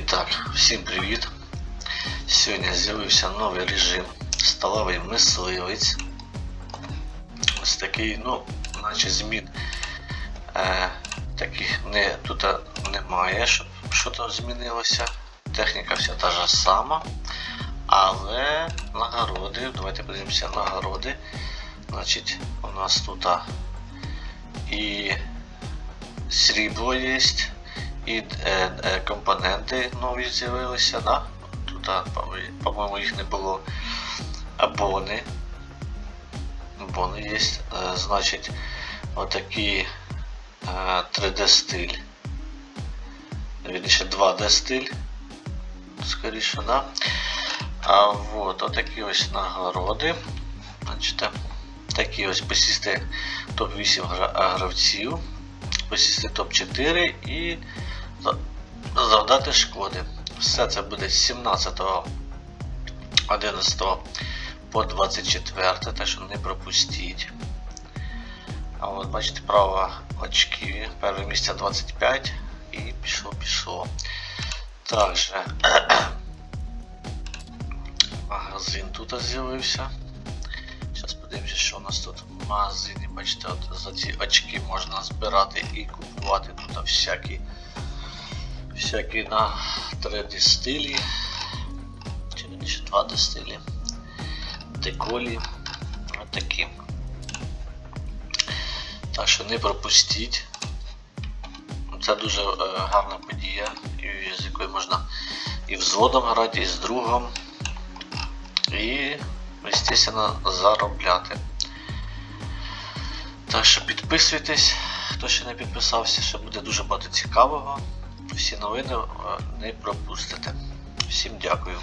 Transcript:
Так, всім привіт. Сьогодні з'явився новий режим сталевий мисливець. Ось такий, ну, наче змін е, таких не, тут немає, щоб щось змінилося. Техніка вся та ж сама. Але нагороди, давайте подивимося нагороди. Значить, у нас тут і срібло є, і е, е, компоненти нові з'явилися, да? Тут, по- по-моєму, їх не було. А бони. Є. Е, значить, отакий е, 3D стиль. Вірніше 2D стиль. Скоріше, да? А вот, отакі ось нагороди. Значить, такі ось посісти топ-8 гравців, посісти топ-4 і завдати шкоди. Все це буде з 17 11 по 24, так що не пропустіть. А от бачите, право очки, перше місце 25 і пішло, пішло. Також магазин тут з'явився. Зараз подивимося, що у нас тут в магазині. Бачите, от за ці очки можна збирати і купувати тут всякі, всякі на 3D стилі. Чи раніше 2D стилі. Деколі. Отакі. Так що не пропустіть. Це дуже е, гарна подія, з якою можна і взводом грати, і з другом. І, звісно, заробляти. Так що підписуйтесь, хто ще не підписався, ще буде дуже багато цікавого. Всі новини е, не пропустите. Всім дякую.